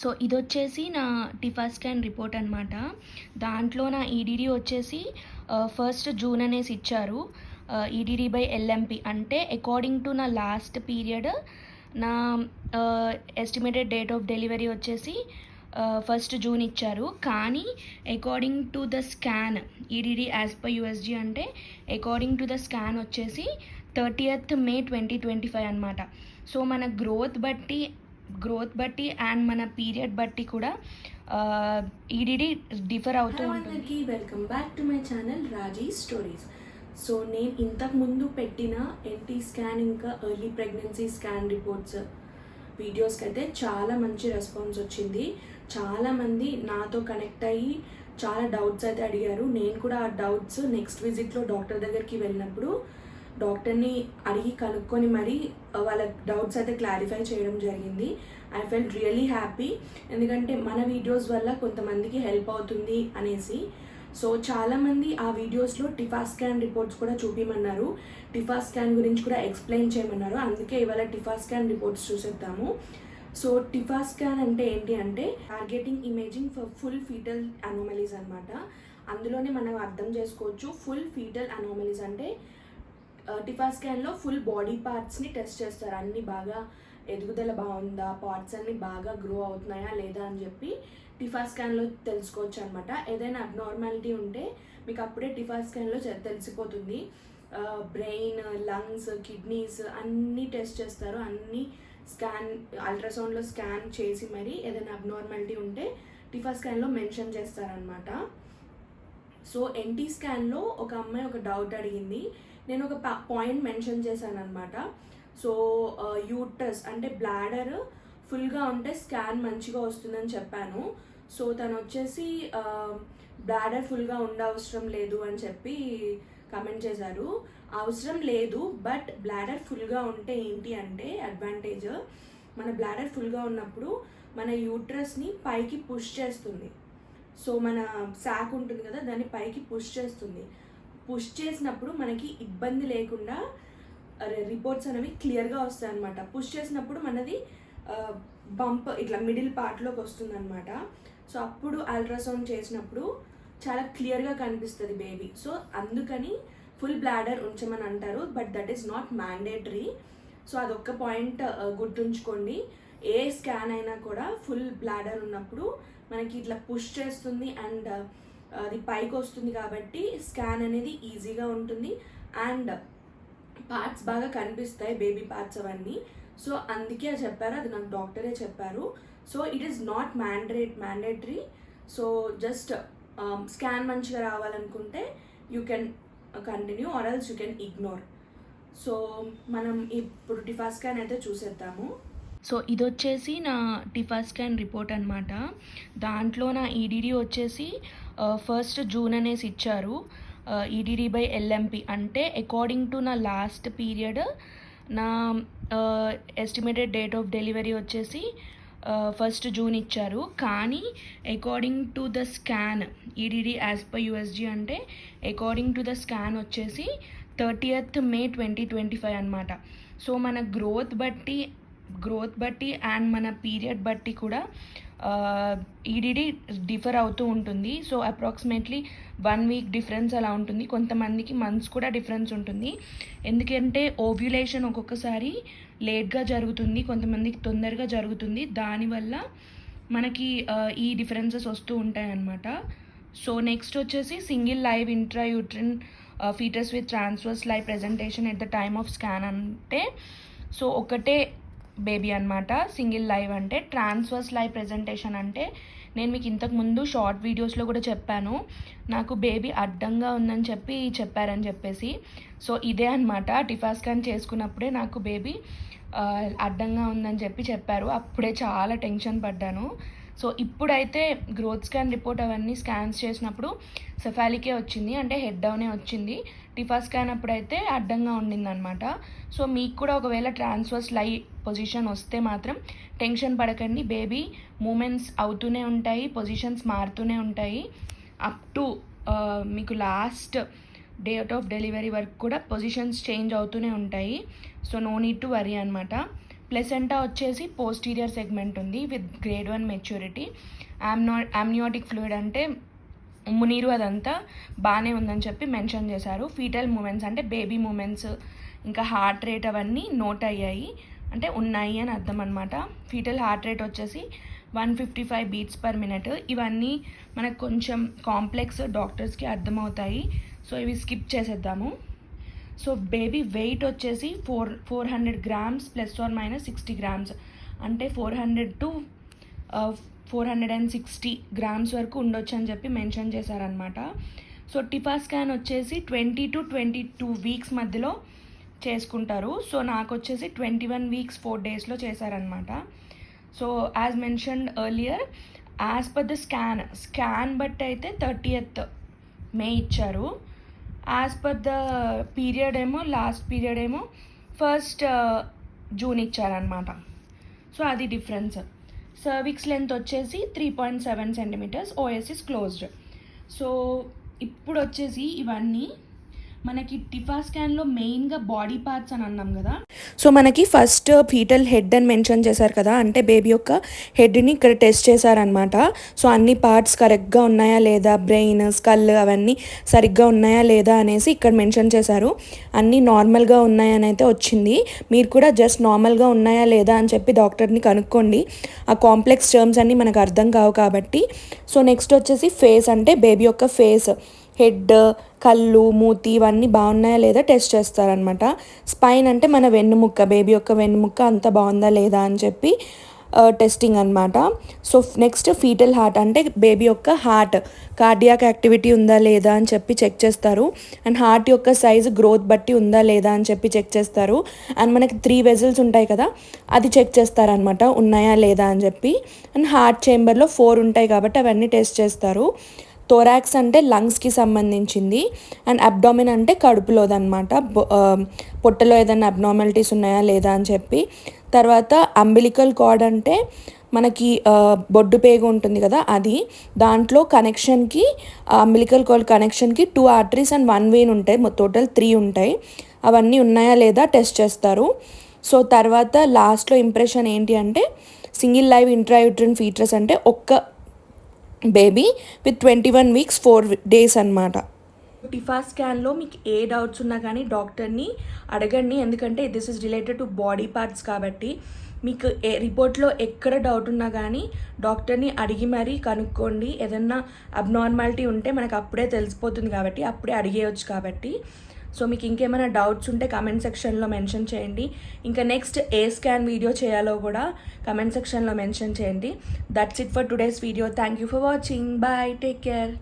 So ఇది వచ్చేసి నా టిఫా స్కాన్ రిపోర్ట్ అనమాట దాంట్లో నా ఈడీడీ వచ్చేసి ఫస్ట్ జూన్ అనేసి ఇచ్చారు. ఈడీడీ బై ఎల్ఎంపి అంటే అకార్డింగ్ టు నా లాస్ట్ పీరియడ్ నా ఎస్టిమేటెడ్ డేట్ ఆఫ్ డెలివరీ వచ్చేసి ఫస్ట్ జూన్ ఇచ్చారు. కానీ according to the scan EDD as per USG అంటే అకార్డింగ్ టు ద స్కాన్ వచ్చేసి thirtieth May twenty twenty five అనమాట సో మన గ్రోత్ బట్టి గ్రోత్ బట్టి అండ్ మన పీరియడ్ బట్టి కూడా ఈడీడీ డిఫర్ అవుతూ హలో ఉంటుంది. Welcome back to my channel Raji stories so నేను ఇంతకు ముందు పెట్టిన ఎన్టీ స్కాన్ ఇంకా ఎర్లీ ప్రెగ్నెన్సీ స్కాన్ రిపోర్ట్స్ వీడియోస్కి అయితే చాలా మంచి రెస్పాన్స్ వచ్చింది. చాలామంది నాతో కనెక్ట్ అయ్యి చాలా డౌట్స్ అయితే అడిగారు. నేను కూడా ఆ డౌట్స్ నెక్స్ట్ విజిట్లో డాక్టర్ దగ్గరికి వెళ్ళినప్పుడు డాక్టర్ని అడిగి కనుక్కొని మరి వాళ్ళ డౌట్స్ అయితే క్లారిఫై చేయడం జరిగింది. I fell really happy. ఎందుకంటే మన వీడియోస్ వల్ల కొంతమందికి హెల్ప్ అవుతుంది అనేసి. సో చాలామంది ఆ వీడియోస్లో టిఫా స్కాన్ రిపోర్ట్స్ కూడా చూపించమన్నారు టిఫా స్కాన్ గురించి కూడా ఎక్స్ప్లెయిన్ చేయమన్నారు. అందుకే ఇవాళ టిఫా స్కాన్ రిపోర్ట్స్ చూసేద్దాము. సో టిఫా స్కాన్ అంటే ఏంటి అంటే targeting imaging for full fetal anomalies అనమాట అందులోనే మనం అర్థం చేసుకోవచ్చు ఫుల్ ఫీటల్ అనోమలీస్ అంటే టిఫా స్కాన్లో ఫుల్ బాడీ పార్ట్స్ని టెస్ట్ చేస్తారు. అన్నీ బాగా ఎదుగుదల బాగుందా పార్ట్స్ అన్నీ బాగా గ్రో అవుతున్నాయా లేదా అని చెప్పి టిఫా స్కాన్లో తెలుసుకోవచ్చు అనమాట ఏదైనా అబ్నార్మాలిటీ ఉంటే మీకు అప్పుడే టిఫా స్కాన్లో తెలిసిపోతుంది. బ్రెయిన్ లంగ్స్ కిడ్నీస్ అన్నీ టెస్ట్ చేస్తారు. అన్నీ స్కాన్ అల్ట్రాసౌండ్లో స్కాన్ చేసి మరి ఏదైనా అబ్నార్మాలిటీ ఉంటే టిఫా స్కాన్లో మెన్షన్ చేస్తారనమాట సో ఎన్టీ స్కాన్లో ఒక అమ్మాయి ఒక డౌట్ అడిగింది. నేను ఒక పాయింట్ మెన్షన్ చేశాను అనమాట సో యూట్రస్ అంటే బ్లాడర్ ఫుల్గా ఉంటే స్కాన్ మంచిగా వస్తుందని చెప్పాను. సో తను వచ్చేసి బ్లాడర్ ఫుల్గా ఉండవసరం లేదు అని చెప్పి కమెంట్ చేశారు. అవసరం లేదు బట్ బ్లాడర్ ఫుల్గా ఉంటే ఏంటి అంటే అడ్వాంటేజ్ మన బ్లాడర్ ఫుల్గా ఉన్నప్పుడు మన యూట్రస్ని పైకి పుష్ చేస్తుంది. సో మన శాక్ ఉంటుంది కదా దాన్ని పైకి పుష్ చేస్తుంది. పుష్ చేసినప్పుడు మనకి ఇబ్బంది లేకుండా రిపోర్ట్స్ అనేవి క్లియర్గా వస్తాయి అనమాట పుష్ చేసినప్పుడు మనది బంప్ ఇట్లా మిడిల్ పార్ట్లోకి వస్తుంది అనమాట సో అప్పుడు అల్ట్రాసౌండ్ చేసినప్పుడు చాలా క్లియర్గా కనిపిస్తుంది బేబీ సో అందుకని ఫుల్ బ్లాడర్ ఉంచమని అంటారు but that is not mandatory so అదొక్క పాయింట్ గుర్తుంచుకోండి. ఏ స్కాన్ అయినా కూడా ఫుల్ బ్లాడర్ ఉన్నప్పుడు మనకి ఇట్లా పుష్ చేస్తుంది అండ్ అది పైకి వస్తుంది కాబట్టి స్కాన్ అనేది ఈజీగా ఉంటుంది. అండ్ పార్ట్స్ బాగా కనిపిస్తాయి బేబీ పార్ట్స్ అవన్నీ. సో అందుకే చెప్పారు అది నాకు డాక్టరే చెప్పారు. So it is not mandatory mandatory so just scan um, మంచిగా రావాలనుకుంటే you can continue or else you can ignore so మనం ఇప్పుడు టిఫా స్కాన్ అయితే చూసేద్దాము. సో ఇది వచ్చేసి నా టిఫా స్కాన్ రిపోర్ట్ అనమాట దాంట్లో నా ఈడీడీ వచ్చేసి ఫస్ట్ జూన్ అనేసి ఇచ్చారు. ఈడీడీ బై ఎల్ఎంపి అంటే అకార్డింగ్ టు నా లాస్ట్ పీరియడ్ నా ఎస్టిమేటెడ్ డేట్ ఆఫ్ డెలివరీ వచ్చేసి ఫస్ట్ జూన్ ఇచ్చారు. కానీ according to the scan EDD as per USG అంటే అకార్డింగ్ టు ద స్కాన్ వచ్చేసి thirtieth May twenty twenty five అనమాట సో మన గ్రోత్ బట్టి గ్రోత్ బట్టి అండ్ మన పీరియడ్ బట్టి కూడా ఈడీడీ డిఫర్ అవుతూ ఉంటుంది. So approximately one week difference అలా ఉంటుంది. కొంతమందికి మంత్స్ కూడా డిఫరెన్స్ ఉంటుంది. ఎందుకంటే ఓవ్యులేషన్ ఒక్కొక్కసారి లేట్గా జరుగుతుంది. కొంతమందికి తొందరగా జరుగుతుంది. దానివల్ల మనకి ఈ డిఫరెన్సెస్ e వస్తూ ఉంటాయి అన్నమాట. సో నెక్స్ట్ వచ్చేసి single live intrauterine fetus with transverse live presentation at the time of scan అంటే సో ఒకటే బేబీ అనమాట సింగిల్ లైవ్ అంటే ట్రాన్స్వర్స్ లైవ్ ప్రెజెంటేషన్ అంటే నేను మీకు ఇంతకు ముందు షార్ట్ వీడియోస్లో కూడా చెప్పాను. నాకు బేబీ అడ్డంగా ఉందని చెప్పి చెప్పారని చెప్పేసి. సో ఇదే అనమాట టిఫా స్కాన్ చేసుకున్నప్పుడే నాకు బేబీ అడ్డంగా ఉందని చెప్పి చెప్పారు. అప్పుడే చాలా టెన్షన్ పడ్డాను. సో ఇప్పుడైతే గ్రోత్ స్కాన్ రిపోర్ట్ అవన్నీ స్కాన్స్ చేసినప్పుడు సెఫాలికే వచ్చింది అంటే హెడ్ డౌనే వచ్చింది. టిఫా స్కాన్ అప్పుడైతే అడ్డంగా ఉండిందనమాట సో మీకు కూడా ఒకవేళ ట్రాన్స్ఫర్స్ లై పొజిషన్ వస్తే మాత్రం టెన్షన్ పడకండి. బేబీ మూమెంట్స్ అవుతూనే ఉంటాయి పొజిషన్స్ మారుతూనే ఉంటాయి. అప్ టు మీకు లాస్ట్ డేట్ ఆఫ్ డెలివరీ వరకు కూడా పొజిషన్స్ చేంజ్ అవుతూనే ఉంటాయి. So no need to worry అనమాట ప్లెసెంటా వచ్చేసి పోస్టీరియర్ సెగ్మెంట్ ఉంది with grade one maturity amnio amniotic fluid అంటే మునీరు అదంతా బాగానే ఉందని చెప్పి మెన్షన్ చేశారు. ఫీటల్ మూమెంట్స్ అంటే బేబీ మూమెంట్స్ ఇంకా హార్ట్ రేట్ అవన్నీ నోట్ అయ్యాయి. అంటే ఉన్నాయి అని అర్థం అనమాట ఫీటల్ హార్ట్ రేట్ వచ్చేసి one fifty five beats per minute ఇవన్నీ మనకు కొంచెం కాంప్లెక్స్ డాక్టర్స్కి అర్థమవుతాయి. సో ఇవి స్కిప్ చేసేద్దాము. సో బేబీ వెయిట్ వచ్చేసి four four hundred grams plus or minus sixty grams. అంటే four hundred to four hundred and sixty grams వరకు ఉండొచ్చు అని చెప్పి మెన్షన్ చేశారనమాట సో టిఫా స్కాన్ వచ్చేసి twenty to twenty two weeks మధ్యలో చేసుకుంటారు. సో నాకు వచ్చేసి ట్వంటీ వన్ వీక్స్ ఫోర్ డేస్లో చేశారనమాట so as mentioned earlier as per the scan scan బట్టి అయితే థర్టీయత్ మే ఇచ్చారు. యాజ్ పర్ ద పీరియడ్ ఏమో లాస్ట్ పీరియడ్ ఏమో ఫస్ట్ జూన్ ఇచ్చారనమాట సో అది డిఫరెన్స్ సర్విక్స్ లెంత్ వచ్చేసి three point seven centimetres OS is closed so ఇప్పుడు వచ్చేసి ఇవన్నీ మనకి టిఫా స్కాన్లో మెయిన్గా బాడీ పార్ట్స్ అని అన్నాం కదా. సో మనకి ఫస్ట్ ఫీటల్ హెడ్ అని మెన్షన్ చేశారు కదా అంటే బేబీ యొక్క హెడ్ని ఇక్కడ టెస్ట్ చేశారనమాట సో అన్ని పార్ట్స్ కరెక్ట్గా ఉన్నాయా లేదా బ్రెయిన్ స్కల్ అవన్నీ సరిగ్గా ఉన్నాయా లేదా అనేసి ఇక్కడ మెన్షన్ చేశారు. అన్నీ నార్మల్గా ఉన్నాయని అయితే వచ్చింది. మీరు కూడా జస్ట్ నార్మల్గా ఉన్నాయా లేదా అని చెప్పి డాక్టర్ని కనుక్కోండి. ఆ కాంప్లెక్స్ టర్మ్స్ అన్నీ మనకు అర్థం కావు కాబట్టి. సో నెక్స్ట్ వచ్చేసి ఫేస్ అంటే బేబీ యొక్క ఫేస్ హెడ్ కళ్ళు మూతి ఇవన్నీ బాగున్నాయా లేదా టెస్ట్ చేస్తారనమాట స్పైన్ అంటే మన వెన్నుముక్క బేబీ యొక్క వెన్నుముక్క అంత బాగుందా లేదా అని చెప్పి టెస్టింగ్ అనమాట సో నెక్స్ట్ ఫీటల్ హార్ట్ అంటే బేబీ యొక్క హార్ట్ కార్డియాక్ యాక్టివిటీ ఉందా లేదా అని చెప్పి చెక్ చేస్తారు. అండ్ హార్ట్ యొక్క సైజు గ్రోత్ బట్టి ఉందా లేదా అని చెప్పి చెక్ చేస్తారు. అండ్ మనకి త్రీ వెజల్స్ ఉంటాయి కదా అది చెక్ చేస్తారనమాట ఉన్నాయా లేదా అని చెప్పి. అండ్ హార్ట్ చేంబర్లో ఫోర్ ఉంటాయి కాబట్టి అవన్నీ టెస్ట్ చేస్తారు. థోరాక్స్ అంటే లంగ్స్కి సంబంధించింది. అండ్ అబ్డామిన్ అంటే కడుపులోదనమాట పొట్టలో ఏదైనా అబ్నార్మాలిటీస్ ఉన్నాయా లేదా అని చెప్పి. తర్వాత అంబిలికల్ కార్డ్ అంటే మనకి బొడ్డు పేగు ఉంటుంది కదా అది. దాంట్లో కనెక్షన్కి umbilical cord కనెక్షన్కి two arteries and one vein ఉంటాయి. టోటల్ త్రీ ఉంటాయి. అవన్నీ ఉన్నాయా లేదా టెస్ట్ చేస్తారు. సో తర్వాత లాస్ట్లో ఇంప్రెషన్ ఏంటి అంటే సింగిల్ లైవ్ ఇంట్రాయూట్రిన్ ఫీచర్స్ అంటే ఒక్క baby with twenty one weeks four days అనమాట టిఫా స్కాన్లో మీకు ఏ డౌట్స్ ఉన్నా కానీ డాక్టర్ని అడగండి. ఎందుకంటే this is related to body parts కాబట్టి మీకు ఏ రిపోర్ట్లో ఎక్కడ డౌట్ ఉన్నా కానీ డాక్టర్ని అడిగి మరీ కనుక్కోండి. ఏదన్నా అబ్నార్మాలిటీ ఉంటే మనకు అప్పుడే తెలిసిపోతుంది కాబట్టి అప్పుడే అడిగేయచ్చు కాబట్టి సో మీకు ఇంకేమైనా డౌట్స్ ఉంటే కమెంట్ సెక్షన్లో మెన్షన్ చేయండి. ఇంకా నెక్స్ట్ ఏ స్కాన్ వీడియో చేయాలో కూడా కమెంట్ సెక్షన్లో మెన్షన్ చేయండి. That's it for today's video thank you for watching bye take care